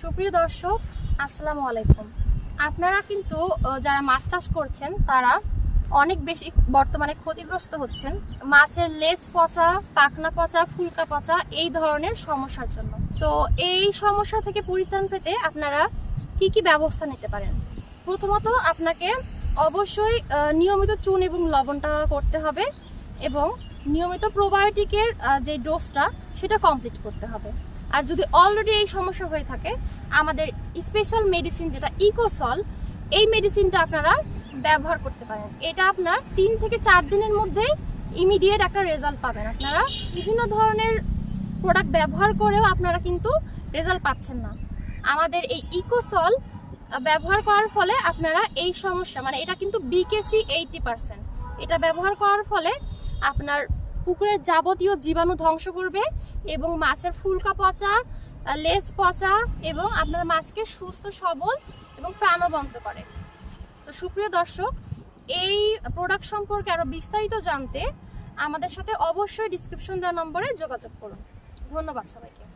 সুপ্রিয় দর্শক, আসসালামু আলাইকুম। আপনারা কিন্তু যারা মাছ চাষ করছেন, তারা অনেক বেশি বর্তমানে ক্ষতিগ্রস্ত হচ্ছেন। মাছের লেজ পচা পাকনা পচা, ফুলকা পচা, এই ধরনের সমস্যার জন্য। তো এই সমস্যা থেকে পরিত্রাণ পেতে আপনারা কি কি ব্যবস্থা নিতে পারেন? প্রথমত আপনাকে অবশ্যই নিয়মিত চুন এবং লবণটা করতে হবে এবং নিয়মিত প্রোবায়োটিকের যে ডোজটা, সেটা কমপ্লিট করতে হবে। আর যদি অলরেডি এই সমস্যা হয়ে থাকে, আমাদের স্পেশাল মেডিসিন যেটা ইকোসল এই মেডিসিনটা আপনারা ব্যবহার করতে পারেন। এটা আপনার তিন থেকে চার দিনের মধ্যেই ইমিডিয়েট একটা রেজাল্ট পাবেন। আপনারা বিভিন্ন ধরনের প্রোডাক্ট ব্যবহার করেও আপনারা কিন্তু রেজাল্ট পাচ্ছেন না। আমাদের এই ইকোসল ব্যবহার করার ফলে আপনারা এই সমস্যা মানে এটা কিন্তু বিকেসি এইটি পার্সেন্ট এটা ব্যবহার করার ফলে আপনার পুকুরের যাবতীয় জীবাণু ধ্বংস করবে এবং মাছের ফুলকা পচা লেজ পচা এবং আপনার মাছকে সুস্থ, সবল এবং প্রাণবন্ত করে। তো সুপ্রিয় দর্শক, এই প্রোডাক্ট সম্পর্কে আরও বিস্তারিত জানতে আমাদের সাথে অবশ্যই ডিসক্রিপশন দেওয়া নম্বরে যোগাযোগ করুন। ধন্যবাদ সবাইকে।